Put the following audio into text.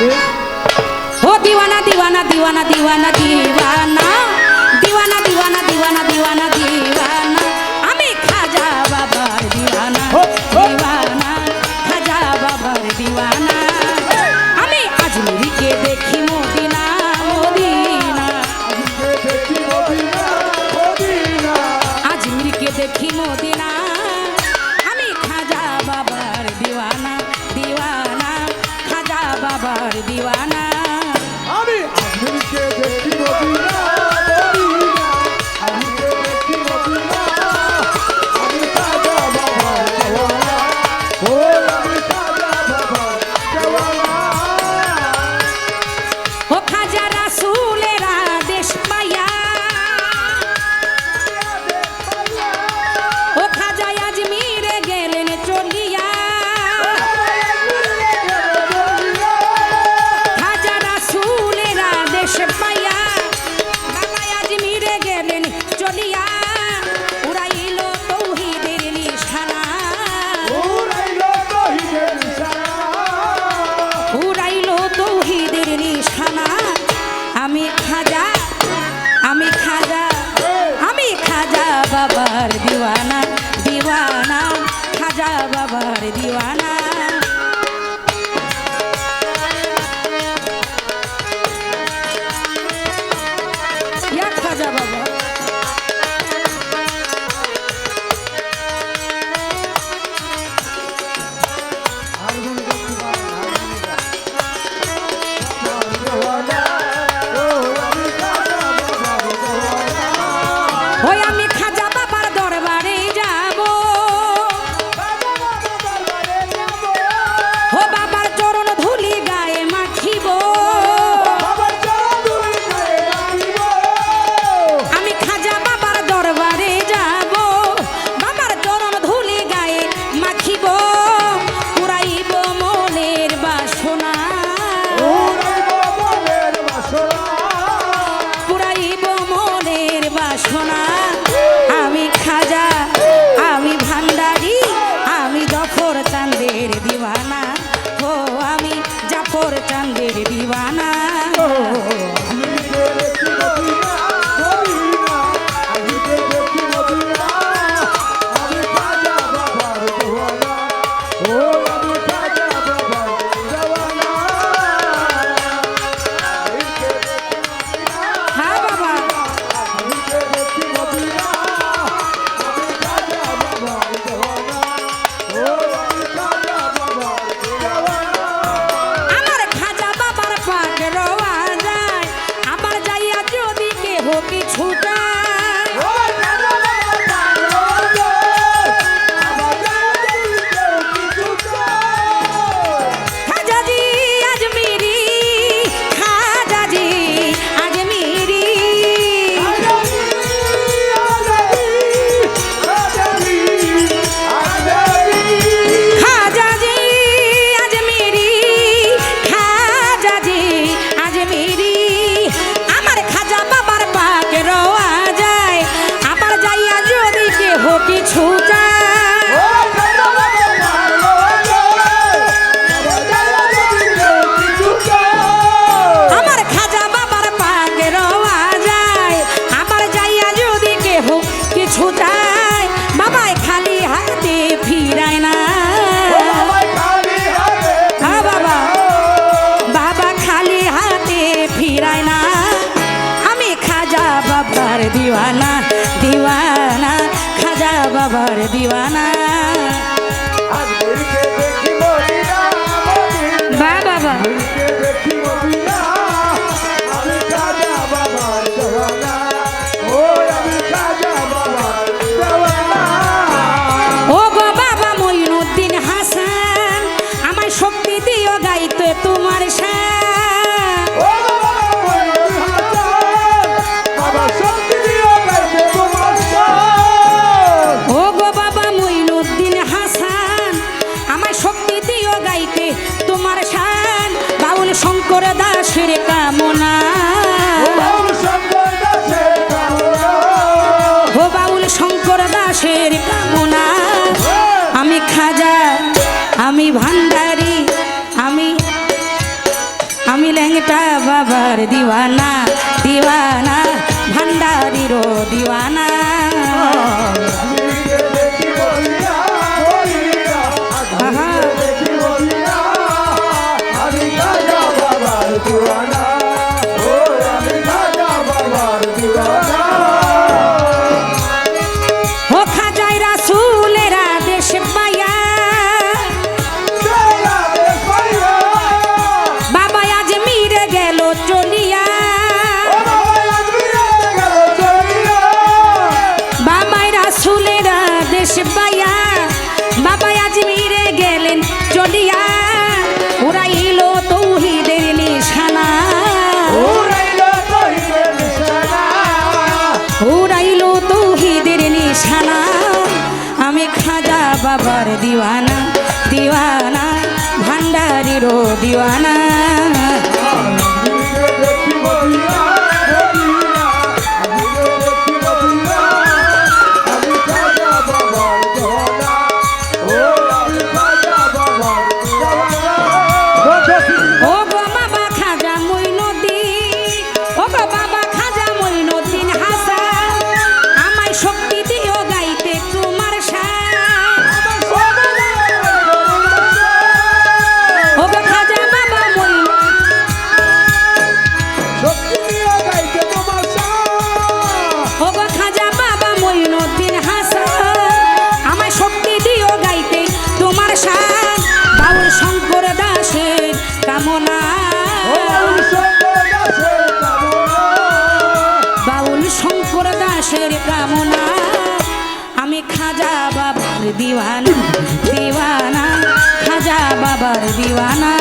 हो दिवाना दिवाना दिवाना दिवाना दिवाना. दिवाना दिवाना दिवाना दिवाना হইতে দিওয়ানা দিওয়ানা ভান্ডারিরও দিওয়ানা। দিওয়ানা দিওয়ানা ভান্ডারিরও দিওয়ানা। বাবার দিওয়ানা দিওয়ানা খাজা বাবার দিওয়ানা